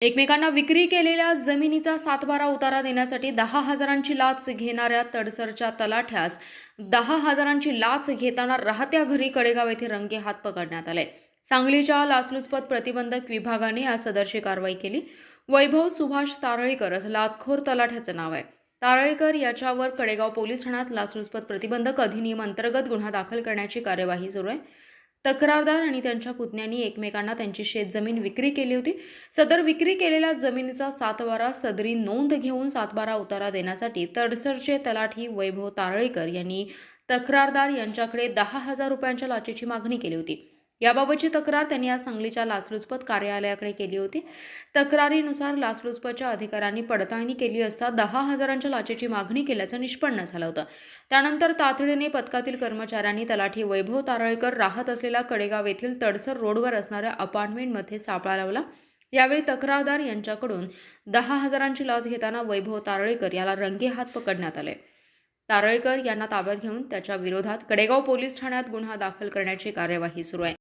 एकमेकांना विक्री केलेल्या जमिनीचा सातबारा उतारा देण्यासाठी दहा हजारांची लाच घेणाऱ्या तडसरच्या तलाठ्यास दहा हजारांची लाच घेताना राहत्या घरी कडेगाव येथे रंगे हात पकडण्यात आले. सांगलीच्या लाचलुचपत प्रतिबंधक विभागाने आज सदरची कारवाई केली. वैभव सुभाष तारळेकर असं लाचखोर तलाठ्याचं नाव आहे. तारळेकर याच्यावर कडेगाव पोलीस ठाण्यात लाचलुचपत प्रतिबंधक अधिनियम अंतर्गत गुन्हा दाखल करण्याची कार्यवाही सुरू आहे. तक्रारदार आणि त्यांच्या पुतण्यांनी एकमेकांना त्यांची शेतजमीन विक्री केली होती. सदर विक्री केलेल्या जमिनीचा सातबारा सदरी नोंद घेऊन सातबारा उतारा देण्यासाठी तडसरचे तलाठी वैभव तारळेकर यांनी तक्रारदार यांच्याकडे दहा हजार रुपयांच्या लाचेची मागणी केली होती. याबाबतची तक्रार त्यांनी आज सांगलीच्या लाचलुचपत कार्यालयाकडे केली होती. तक्रारीनुसार लाचलुचपतच्या अधिकाऱ्यांनी पडताळणी केली असता दहा हजारांच्या लाचेची मागणी केल्याचं निष्पन्न झालं होतं. त्यानंतर तातडीने पथकातील कर्मचाऱ्यांनी तलाठी वैभव तारळकर राहत असलेल्या कडेगाव येथील तडसर रोडवर असणाऱ्या अपार्टमेंटमध्ये सापळा लावला. यावेळी तक्रारदार यांच्याकडून दहा हजारांची लाच घेताना वैभव तारळेकर याला रंगे हात पकडण्यात आले. तारळेकर यांना ताब्यात घेऊन त्याच्या विरोधात कडेगाव पोलीस ठाण्यात गुन्हा दाखल करण्याची कार्यवाही सुरू आहे.